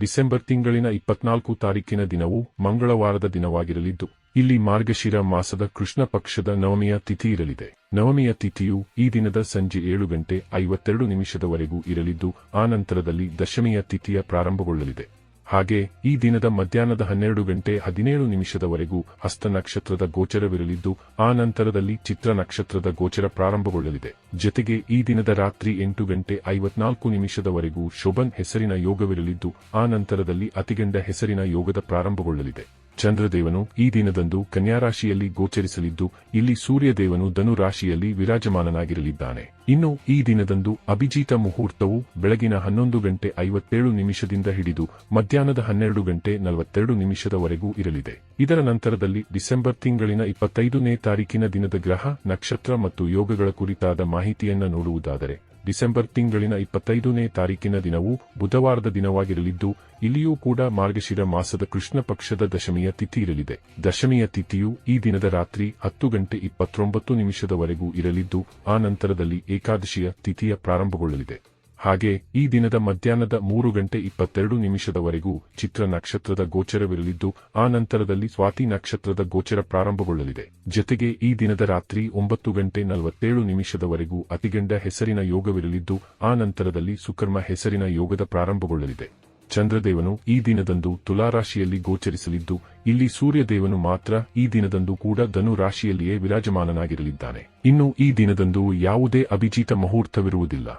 December ತಿಂಗಳಿನ ಇಪ್ಪತ್ನಾಲ್ಕು ತಾರೀಕಿನ ದಿನವು ಮಂಗಳವಾರದ ದಿನವಾಗಿರಲಿದ್ದು, ಇಲ್ಲಿ ಮಾರ್ಗಶಿರ ಮಾಸದ ಕೃಷ್ಣ ಪಕ್ಷದ ನವಮಿಯ ತಿಥಿ ಇರಲಿದೆ. ನವಮಿಯ ತಿಥಿಯು ಈ ದಿನದ ಸಂಜೆ ಏಳು ಗಂಟೆ ಐವತ್ತೆರಡು ನಿಮಿಷದವರೆಗೂ ಇರಲಿದ್ದು, ಆ ನಂತರದಲ್ಲಿ ದಶಮಿಯ ತಿಥಿಯ ಪ್ರಾರಂಭಗೊಳ್ಳಲಿದೆ. ಹಾಗೆ ಈ ದಿನದ ಮಧ್ಯಾಹ್ನದ ಹನ್ನೆರಡು ಗಂಟೆ ಹದಿನೇಳು ನಿಮಿಷದವರೆಗೂ ಹಸ್ತ ನಕ್ಷತ್ರದ ಗೋಚರವಿರಲಿದ್ದು, ಆ ನಂತರದಲ್ಲಿ ಚಿತ್ರ ನಕ್ಷತ್ರದ ಗೋಚರ ಪ್ರಾರಂಭಗೊಳ್ಳಲಿದೆ. ಜೊತೆಗೆ ಈ ದಿನದ ರಾತ್ರಿ ಎಂಟು ಗಂಟೆ ಐವತ್ನಾಲ್ಕು ನಿಮಿಷದವರೆಗೂ ಶೋಭನ್ ಹೆಸರಿನ ಯೋಗವಿರಲಿದ್ದು, ಆ ನಂತರದಲ್ಲಿ ಅತಿಗಂಡ ಹೆಸರಿನ ಯೋಗದ ಪ್ರಾರಂಭಗೊಳ್ಳಲಿದೆ. ಚಂದ್ರದೇವನು ಈ ದಿನದಂದು ಕನ್ಯಾರಾಶಿಯಲ್ಲಿ ಗೋಚರಿಸಲಿದ್ದು, ಇಲ್ಲಿ ಸೂರ್ಯದೇವನು ಧನು ರಾಶಿಯಲ್ಲಿ ವಿರಾಜಮಾನನಾಗಿರಲಿದ್ದಾನೆ. ಇನ್ನು ಈ ದಿನದಂದು ಅಭಿಜಿತ ಮುಹೂರ್ತವು ಬೆಳಗಿನ ಹನ್ನೊಂದು ಗಂಟೆ ಐವತ್ತೇಳು ನಿಮಿಷದಿಂದ ಹಿಡಿದು ಮಧ್ಯಾಹ್ನದ ಹನ್ನೆರಡು ಗಂಟೆ ನಲವತ್ತೆರಡು ನಿಮಿಷದವರೆಗೂ ಇರಲಿದೆ. ಇದರ ನಂತರದಲ್ಲಿ ಡಿಸೆಂಬರ್ ತಿಂಗಳಿನ ಇಪ್ಪತ್ತೈದನೇ ತಾರೀಕಿನ ದಿನದ ಗ್ರಹ, ನಕ್ಷತ್ರ ಮತ್ತು ಯೋಗಗಳ ಕುರಿತಾದ ಮಾಹಿತಿಯನ್ನ ನೋಡುವುದಾದರೆ ಡಿಸೆಂಬರ್ ತಿಂಗಳಿನ ಇಪ್ಪತ್ತೈದನೇ ತಾರೀಕಿನ ದಿನವು ಬುಧವಾರದ ದಿನವಾಗಿರಲಿದ್ದು, ಇಲ್ಲಿಯೂ ಕೂಡ ಮಾರ್ಗಶಿರ ಮಾಸದ ಕೃಷ್ಣ ಪಕ್ಷದ ದಶಮಿಯ ತಿಥಿ ಇರಲಿದೆ. ದಶಮಿಯ ತಿಥಿಯು ಈ ದಿನದ ರಾತ್ರಿ ಹತ್ತು ಗಂಟೆ ಇಪ್ಪತ್ತೊಂಬತ್ತು ನಿಮಿಷದವರೆಗೂ ಇರಲಿದ್ದು, ಆ ನಂತರದಲ್ಲಿ ಏಕಾದಶಿಯ ತಿಥಿಯ ಪ್ರಾರಂಭಗೊಳ್ಳಲಿದೆ. ಹಾಗೆ, ಈ ದಿನದ ಮಧ್ಯಾಹ್ನದ ಮೂರು ಗಂಟೆ ಇಪ್ಪತ್ತೆರಡು ನಿಮಿಷದವರೆಗೂ ಚಿತ್ರ ನಕ್ಷತ್ರದ ಗೋಚರವಿರಲಿದ್ದು, ಆ ನಂತರದಲ್ಲಿ ಸ್ವಾತಿ ನಕ್ಷತ್ರದ ಗೋಚರ ಪ್ರಾರಂಭಗೊಳ್ಳಲಿದೆ. ಜತೆಗೆ ಈ ದಿನದ ರಾತ್ರಿ ಒಂಬತ್ತು ಗಂಟೆ ನಲವತ್ತೇಳು ನಿಮಿಷದವರೆಗೂ ಅತಿಗಂಡ ಹೆಸರಿನ ಯೋಗವಿರಲಿದ್ದು, ಆ ನಂತರದಲ್ಲಿ ಸುಕರ್ಮ ಹೆಸರಿನ ಯೋಗದ ಪ್ರಾರಂಭಗೊಳ್ಳಲಿದೆ. ಚಂದ್ರದೇವನು ಈ ದಿನದಂದು ತುಲಾರಾಶಿಯಲ್ಲಿ ಗೋಚರಿಸಲಿದ್ದು, ಇಲ್ಲಿ ಸೂರ್ಯದೇವನು ಮಾತ್ರ ಈ ದಿನದಂದು ಕೂಡ ಧನು ರಾಶಿಯಲ್ಲಿಯೇ ವಿರಾಜಮಾನನಾಗಿರಲಿದ್ದಾನೆ. ಇನ್ನು ಈ ದಿನದಂದು ಯಾವುದೇ ಅಭಿಜಿತ ಮುಹೂರ್ತವಿರುವುದಿಲ್ಲ.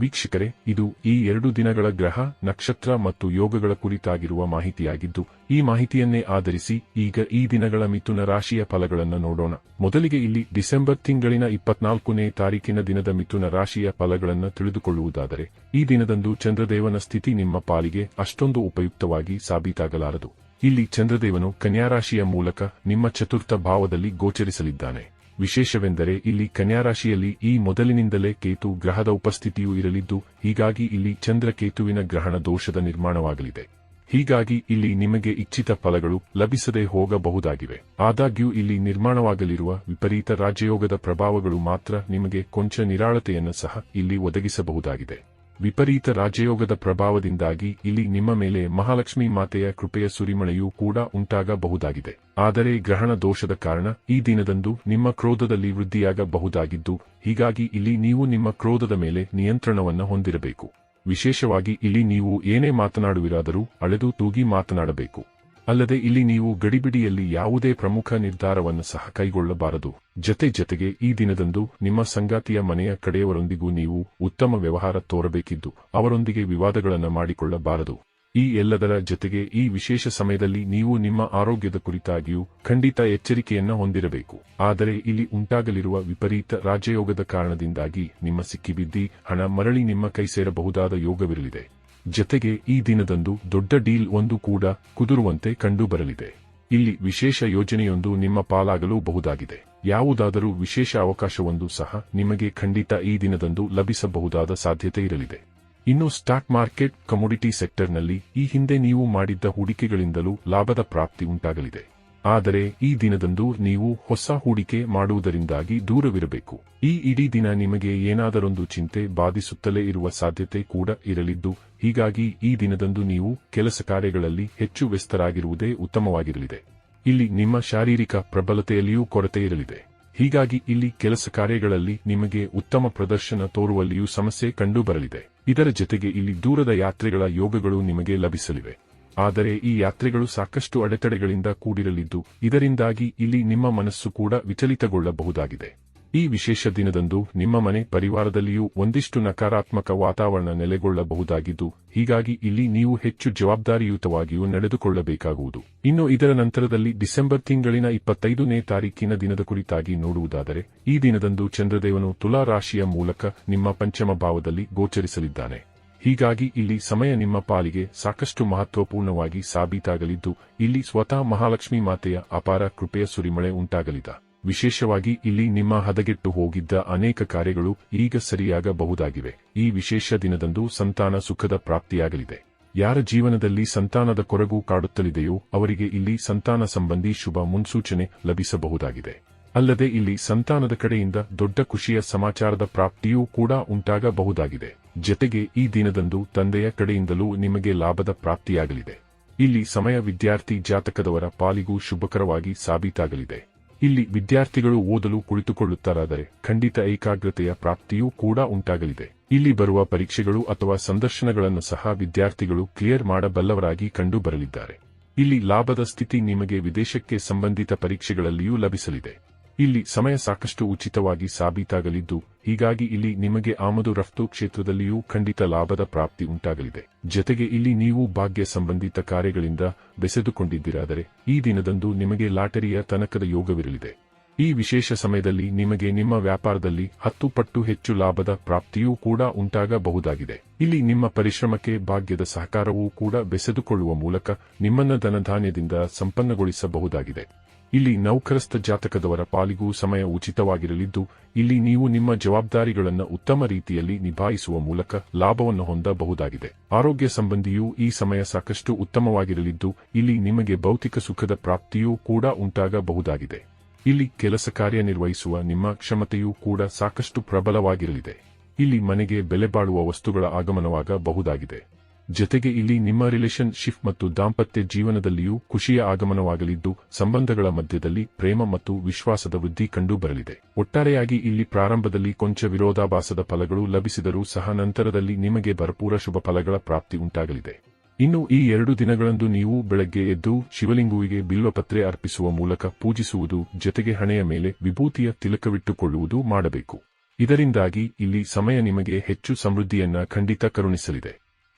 ವೀಕ್ಷಕರೇ, ಇದು ಈ ಎರಡು ದಿನಗಳ ಗ್ರಹ, ನಕ್ಷತ್ರ ಮತ್ತು ಯೋಗಗಳ ಕುರಿತಾಗಿರುವ ಮಾಹಿತಿಯಾಗಿದ್ದು, ಈ ಮಾಹಿತಿಯನ್ನೇ ಆಧರಿಸಿ ಈಗ ಈ ದಿನಗಳ ಮಿಥುನ ರಾಶಿಯ ಫಲಗಳನ್ನು ನೋಡೋಣ. ಮೊದಲಿಗೆ ಇಲ್ಲಿ ಡಿಸೆಂಬರ್ ತಿಂಗಳಿನ ಇಪ್ಪತ್ನಾಲ್ಕನೇ ತಾರೀಕಿನ ದಿನದ ಮಿಥುನ ರಾಶಿಯ ಫಲಗಳನ್ನು ತಿಳಿದುಕೊಳ್ಳುವುದಾದರೆ, ಈ ದಿನದಂದು ಚಂದ್ರದೇವನ ಸ್ಥಿತಿ ನಿಮ್ಮ ಪಾಲಿಗೆ ಅಷ್ಟೊಂದು ಉಪಯುಕ್ತವಾಗಿ ಸಾಬೀತಾಗಲಾರದು. ಇಲ್ಲಿ ಚಂದ್ರದೇವನು ಕನ್ಯಾರಾಶಿಯ ಮೂಲಕ ನಿಮ್ಮ ಚತುರ್ಥ ಭಾವದಲ್ಲಿ ಗೋಚರಿಸಲಿದ್ದಾನೆ. ವಿಶೇಷವೆಂದರೆ ಇಲ್ಲಿ ಕನ್ಯಾರಾಶಿಯಲ್ಲಿ ಈ ಮೊದಲಿನಿಂದಲೇ ಕೇತು ಗ್ರಹದ ಉಪಸ್ಥಿತಿಯೂ ಇರಲಿದ್ದು, ಹೀಗಾಗಿ ಇಲ್ಲಿ ಚಂದ್ರಕೇತುವಿನ ಗ್ರಹಣ ದೋಷದ ನಿರ್ಮಾಣವಾಗಲಿದೆ. ಹೀಗಾಗಿ ಇಲ್ಲಿ ನಿಮಗೆ ಇಚ್ಛಿತ ಫಲಗಳು ಲಭಿಸದೆ ಹೋಗಬಹುದಾಗಿವೆ. ಆದಾಗ್ಯೂ ಇಲ್ಲಿ ನಿರ್ಮಾಣವಾಗಲಿರುವ ವಿಪರೀತ ರಾಜಯೋಗದ ಪ್ರಭಾವಗಳು ಮಾತ್ರ ನಿಮಗೆ ಕೊಂಚ ನಿರಾಳತೆಯನ್ನು ಸಹ ಇಲ್ಲಿ ಒದಗಿಸಬಹುದಾಗಿದೆ. ವಿಪರೀತ ರಾಜಯೋಗದ ಪ್ರಭಾವದಿಂದಾಗಿ ಇಲ್ಲಿ ನಿಮ್ಮ ಮೇಲೆ ಮಹಾಲಕ್ಷ್ಮಿ ಮಾತೆಯ ಕೃಪೆಯ ಸುರಿಮಳೆಯೂ ಕೂಡ ಉಂಟಾಗಬಹುದಾಗಿದೆ. ಆದರೆ ಗ್ರಹಣ ದೋಷದ ಕಾರಣ ಈ ದಿನದಂದು ನಿಮ್ಮ ಕ್ರೋಧದಲ್ಲಿ ವೃದ್ಧಿಯಾಗಬಹುದಾಗಿದ್ದು, ಹೀಗಾಗಿ ಇಲ್ಲಿ ನೀವು ನಿಮ್ಮ ಕ್ರೋಧದ ಮೇಲೆ ನಿಯಂತ್ರಣವನ್ನು ಹೊಂದಿರಬೇಕು. ವಿಶೇಷವಾಗಿ ಇಲ್ಲಿ ನೀವು ಏನೇ ಮಾತನಾಡುವಿರಾದರೂ ಅಳೆದು ತೂಗಿ ಮಾತನಾಡಬೇಕು. ಅಲ್ಲದೆ ಇಲ್ಲಿ ನೀವು ಗಡಿಬಿಡಿಯಲ್ಲಿ ಯಾವುದೇ ಪ್ರಮುಖ ನಿರ್ಧಾರವನ್ನು ಸಹ ಕೈಗೊಳ್ಳಬಾರದು. ಜತೆ ಜತೆಗೆ ಈ ದಿನದಂದು ನಿಮ್ಮ ಸಂಗಾತಿಯ ಮನೆಯ ಕಡೆಯವರೊಂದಿಗೂ ನೀವು ಉತ್ತಮ ವ್ಯವಹಾರ ತೋರಬೇಕಿದ್ದು, ಅವರೊಂದಿಗೆ ವಿವಾದಗಳನ್ನು ಮಾಡಿಕೊಳ್ಳಬಾರದು. ಈ ಎಲ್ಲದರ ಜೊತೆಗೆ ಈ ವಿಶೇಷ ಸಮಯದಲ್ಲಿ ನೀವು ನಿಮ್ಮ ಆರೋಗ್ಯದ ಕುರಿತಾಗಿಯೂ ಖಂಡಿತ ಎಚ್ಚರಿಕೆಯನ್ನು ಹೊಂದಿರಬೇಕು. ಆದರೆ ಇಲ್ಲಿ ಉಂಟಾಗಲಿರುವ ವಿಪರೀತ ರಾಜಯೋಗದ ಕಾರಣದಿಂದಾಗಿ ನಿಮ್ಮ ಸಿಕ್ಕಿಬಿದ್ದಿ ಹಣ ಮರಳಿ ನಿಮ್ಮ ಕೈ ಸೇರಬಹುದಾದ ಯೋಗವಿರಲಿದೆ. ಜತೆಗೆ ಈ ದಿನದಂದು ದೊಡ್ಡ ಡೀಲ್ ಒಂದು ಕೂಡ ಕುದುರುವಂತೆ ಕಂಡುಬರಲಿದೆ. ಇಲ್ಲಿ ವಿಶೇಷ ಯೋಜನೆಯೊಂದು ನಿಮ್ಮ ಪಾಲಾಗಲು ಬಹುದಾಗಿದೆ. ಯಾವುದಾದರೂ ವಿಶೇಷ ಅವಕಾಶವೊಂದು ಸಹ ನಿಮಗೆ ಖಂಡಿತ ಈ ದಿನದಂದು ಲಭಿಸಬಹುದಾದ ಸಾಧ್ಯತೆ ಇರಲಿದೆ. ಇನ್ನು ಸ್ಟಾಕ್ ಮಾರ್ಕೆಟ್, ಕಮೋಡಿಟಿ ಸೆಕ್ಟರ್ನಲ್ಲಿ ಈ ಹಿಂದೆ ನೀವು ಮಾಡಿದ್ದ ಹೂಡಿಕೆಗಳಿಂದಲೂ ಲಾಭದ ಪ್ರಾಪ್ತಿ ಉಂಟಾಗಲಿದೆ. ಆದರೆ ಈ ದಿನದಂದು ನೀವು ಹೊಸ ಹೂಡಿಕೆ ಮಾಡುವುದರಿಂದಾಗಿ ದೂರವಿರಬೇಕು. ಈ ಇಡೀ ದಿನ ನಿಮಗೆ ಏನಾದರೊಂದು ಚಿಂತೆ ಬಾಧಿಸುತ್ತಲೇ ಇರುವ ಸಾಧ್ಯತೆ ಕೂಡ ಇರಲಿದ್ದು, ಹೀಗಾಗಿ ಈ ದಿನದಂದು ನೀವು ಕೆಲಸ ಕಾರ್ಯಗಳಲ್ಲಿ ಹೆಚ್ಚು ವ್ಯಸ್ತರಾಗಿರುವುದೇ ಉತ್ತಮವಾಗಿರಲಿದೆ. ಇಲ್ಲಿ ನಿಮ್ಮ ಶಾರೀರಿಕ ಪ್ರಬಲತೆಯಲ್ಲಿಯೂ ಕೊರತೆ ಇರಲಿದೆ. ಹೀಗಾಗಿ ಇಲ್ಲಿ ಕೆಲಸ ಕಾರ್ಯಗಳಲ್ಲಿ ನಿಮಗೆ ಉತ್ತಮ ಪ್ರದರ್ಶನ ತೋರುವಲ್ಲಿಯೂ ಸಮಸ್ಯೆ ಕಂಡುಬರಲಿದೆ. ಇದರ ಜೊತೆಗೆ ಇಲ್ಲಿ ದೂರದ ಯಾತ್ರೆಗಳ ಯೋಗಗಳು ನಿಮಗೆ ಲಭಿಸಲಿವೆ. ಆದರೆ ಈ ಯಾತ್ರೆಗಳು ಸಾಕಷ್ಟು ಅಡೆತಡೆಗಳಿಂದ ಕೂಡಿರಲಿದ್ದು, ಇದರಿಂದಾಗಿ ಇಲ್ಲಿ ನಿಮ್ಮ ಮನಸ್ಸು ಕೂಡ ವಿಚಲಿತಗೊಳ್ಳಬಹುದಾಗಿದೆ. ಈ ವಿಶೇಷ ದಿನದಂದು ನಿಮ್ಮ ಮನೆ ಪರಿವಾರದಲ್ಲಿಯೂ ಒಂದಿಷ್ಟು ನಕಾರಾತ್ಮಕ ವಾತಾವರಣ ನೆಲೆಗೊಳ್ಳಬಹುದಾಗಿದ್ದು, ಹೀಗಾಗಿ ಇಲ್ಲಿ ನೀವು ಹೆಚ್ಚು ಜವಾಬ್ದಾರಿಯುತವಾಗಿಯೂ ನಡೆದುಕೊಳ್ಳಬೇಕಾಗುವುದು. ಇನ್ನು ಇದರ ನಂತರದಲ್ಲಿ ಡಿಸೆಂಬರ್ ತಿಂಗಳಿನ ಇಪ್ಪತ್ತೈದನೇ ತಾರೀಕಿನ ದಿನದ ಕುರಿತಾಗಿ ನೋಡುವುದಾದರೆ, ಈ ದಿನದಂದು ಚಂದ್ರದೇವನು ತುಲಾ ರಾಶಿಯ ಮೂಲಕ ನಿಮ್ಮ ಪಂಚಮ ಭಾವದಲ್ಲಿ ಗೋಚರಿಸಲಿದ್ದಾನೆ. ಹೀಗಾಗಿ ಇಲ್ಲಿ ಸಮಯ ನಿಮ್ಮ ಪಾಲಿಗೆ ಸಾಕಷ್ಟು ಮಹತ್ವಪೂರ್ಣವಾಗಿ ಸಾಬೀತಾಗಲಿದ್ದು, ಇಲ್ಲಿ ಸ್ವತಃ ಮಹಾಲಕ್ಷ್ಮಿ ಮಾತೆಯ ಅಪಾರ ಕೃಪೆಯ ಸುರಿಮಳೆ ಉಂಟಾಗಲಿದೆ. ವಿಶೇಷವಾಗಿ ಇಲ್ಲಿ ನಿಮ್ಮ ಹದಗೆಟ್ಟು ಹೋಗಿದ್ದ ಅನೇಕ ಕಾರ್ಯಗಳು ಈಗ ಸರಿಯಾಗಬಹುದಾಗಿವೆ. ಈ ವಿಶೇಷ ದಿನದಂದು ಸಂತಾನ ಸುಖದ ಪ್ರಾಪ್ತಿಯಾಗಲಿದೆ. ಯಾರ ಜೀವನದಲ್ಲಿ ಸಂತಾನದ ಕೊರಗು ಕಾಡುತ್ತಲಿದೆಯೋ ಅವರಿಗೆ ಇಲ್ಲಿ ಸಂತಾನ ಸಂಬಂಧಿ ಶುಭ ಮುನ್ಸೂಚನೆ ಲಭಿಸಬಹುದಾಗಿದೆ. ಅಲ್ಲದೆ ಇಲ್ಲಿ ಸಂತಾನದ ಕಡೆಯಿಂದ ದೊಡ್ಡ ಖುಷಿಯ ಸಮಾಚಾರದ ಪ್ರಾಪ್ತಿಯೂ ಕೂಡ ಉಂಟಾಗಬಹುದಾಗಿದೆ. ಜತೆಗೆ ಈ ದಿನದಂದು ತಂದೆಯ ಕಡೆಯಿಂದಲೂ ನಿಮಗೆ ಲಾಭದ ಪ್ರಾಪ್ತಿಯಾಗಲಿದೆ. ಇಲ್ಲಿ ಸಮಯ ವಿದ್ಯಾರ್ಥಿ ಜಾತಕದವರ ಪಾಲಿಗೂ ಶುಭಕರವಾಗಿ ಸಾಬೀತಾಗಲಿದೆ. ಇಲ್ಲಿ ವಿದ್ಯಾರ್ಥಿಗಳು ಓದಲು ಕುಳಿತುಕೊಳ್ಳುತ್ತಾರಾದರೆ ಖಂಡಿತ ಏಕಾಗ್ರತೆಯ ಪ್ರಾಪ್ತಿಯೂ ಕೂಡ ಉಂಟಾಗಲಿದೆ. ಇಲ್ಲಿ ಬರುವ ಪರೀಕ್ಷೆಗಳು ಅಥವಾ ಸಂದರ್ಶನಗಳನ್ನು ಸಹ ವಿದ್ಯಾರ್ಥಿಗಳು ಕ್ಲಿಯರ್ ಮಾಡಬಲ್ಲವರಾಗಿ ಕಂಡು ಬರಲಿದ್ದಾರೆ ಇಲ್ಲಿ ಲಾಭದ ಸ್ಥಿತಿ ನಿಮಗೆ ವಿದೇಶಕ್ಕೆ ಸಂಬಂಧಿತ ಪರೀಕ್ಷೆಗಳಲ್ಲಿಯೂ ಲಭಿಸಲಿದೆ. ಇಲ್ಲಿ ಸಮಯ ಸಾಕಷ್ಟು ಉಚಿತವಾಗಿ ಸಾಬೀತಾಗಲಿದ್ದು, ಹೀಗಾಗಿ ಇಲ್ಲಿ ನಿಮಗೆ ಆಮದು ರಫ್ತು ಕ್ಷೇತ್ರದಲ್ಲಿಯೂ ಖಂಡಿತ ಲಾಭದ ಪ್ರಾಪ್ತಿ ಉಂಟಾಗಲಿದೆ. ಜತೆಗೆ ಇಲ್ಲಿ ನೀವು ಭಾಗ್ಯ ಸಂಬಂಧಿತ ಕಾರ್ಯಗಳಿಂದ ಬೆಸೆದುಕೊಂಡಿದ್ದೀರಾದರೆ, ಈ ದಿನದಂದು ನಿಮಗೆ ಲಾಟರಿಯ ತನಕದ ಯೋಗವಿರಲಿದೆ. ಈ ವಿಶೇಷ ಸಮಯದಲ್ಲಿ ನಿಮಗೆ ನಿಮ್ಮ ವ್ಯಾಪಾರದಲ್ಲಿ ಹತ್ತು ಪಟ್ಟು ಹೆಚ್ಚು ಲಾಭದ ಪ್ರಾಪ್ತಿಯೂ ಕೂಡ ಉಂಟಾಗಬಹುದಾಗಿದೆ. ಇಲ್ಲಿ ನಿಮ್ಮ ಪರಿಶ್ರಮಕ್ಕೆ ಭಾಗ್ಯದ ಸಹಕಾರವೂ ಕೂಡ ಬೆಸೆದುಕೊಳ್ಳುವ ಮೂಲಕ ನಿಮ್ಮನ್ನ ಧನಧಾನ್ಯದಿಂದ ಸಂಪನ್ನಗೊಳಿಸಬಹುದಾಗಿದೆ. ಇಲ್ಲಿ ನೌಕರಸ್ಥ ಜಾತಕದವರ ಪಾಲಿಗೂ ಸಮಯ ಉಚಿತವಾಗಿರಲಿದ್ದು, ಇಲ್ಲಿ ನೀವು ನಿಮ್ಮ ಜವಾಬ್ದಾರಿಗಳನ್ನು ಉತ್ತಮ ರೀತಿಯಲ್ಲಿ ನಿಭಾಯಿಸುವ ಮೂಲಕ ಲಾಭವನ್ನು ಹೊಂದಬಹುದಾಗಿದೆ. ಆರೋಗ್ಯ ಸಂಬಂಧಿಯೂ ಈ ಸಮಯ ಸಾಕಷ್ಟು ಉತ್ತಮವಾಗಿರಲಿದ್ದು, ಇಲ್ಲಿ ನಿಮಗೆ ಭೌತಿಕ ಸುಖದ ಪ್ರಾಪ್ತಿಯೂ ಕೂಡ ಉಂಟಾಗಬಹುದಾಗಿದೆ. ಇಲ್ಲಿ ಕೆಲಸ ಕಾರ್ಯನಿರ್ವಹಿಸುವ ನಿಮ್ಮ ಕ್ಷಮತೆಯೂ ಕೂಡ ಸಾಕಷ್ಟು ಪ್ರಬಲವಾಗಿರಲಿದೆ. ಇಲ್ಲಿ ಮನೆಗೆ ಬೆಲೆ ವಸ್ತುಗಳ ಆಗಮನವಾಗಬಹುದಾಗಿದೆ. ಜೊತೆಗೆ ಇಲ್ಲಿ ನಿಮ್ಮ ರಿಲೇಷನ್ ಶಿಪ್ ಮತ್ತು ದಾಂಪತ್ಯ ಜೀವನದಲ್ಲಿಯೂ ಖುಷಿಯ ಆಗಮನವಾಗಲಿದ್ದು, ಸಂಬಂಧಗಳ ಮಧ್ಯದಲ್ಲಿ ಪ್ರೇಮ ಮತ್ತು ವಿಶ್ವಾಸದ ವೃದ್ಧಿ ಕಂಡುಬರಲಿದೆ. ಒಟ್ಟಾರೆಯಾಗಿ ಇಲ್ಲಿ ಪ್ರಾರಂಭದಲ್ಲಿ ಕೊಂಚ ವಿರೋಧಾಭಾಸದ ಫಲಗಳು ಲಭಿಸಿದರೂ ಸಹ ನಂತರದಲ್ಲಿ ನಿಮಗೆ ಭರಪೂರ ಶುಭ ಫಲಗಳ ಪ್ರಾಪ್ತಿ ಉಂಟಾಗಲಿದೆ. ಇನ್ನು ಈ ಎರಡು ದಿನಗಳಂದು ನೀವು ಬೆಳಗ್ಗೆ ಎದ್ದು ಶಿವಲಿಂಗುವಿಗೆ ಬಿಲ್ವಪತ್ರೆ ಅರ್ಪಿಸುವ ಮೂಲಕ ಪೂಜಿಸುವುದು, ಜತೆಗೆ ಹಣೆಯ ಮೇಲೆ ವಿಭೂತಿಯ ತಿಲಕವಿಟ್ಟುಕೊಳ್ಳುವುದು ಮಾಡಬೇಕು. ಇದರಿಂದಾಗಿ ಇಲ್ಲಿ ಸಮಯ ನಿಮಗೆ ಹೆಚ್ಚು ಸಮೃದ್ಧಿಯನ್ನ ಖಂಡಿತ ಕರುಣಿಸಲಿದೆ.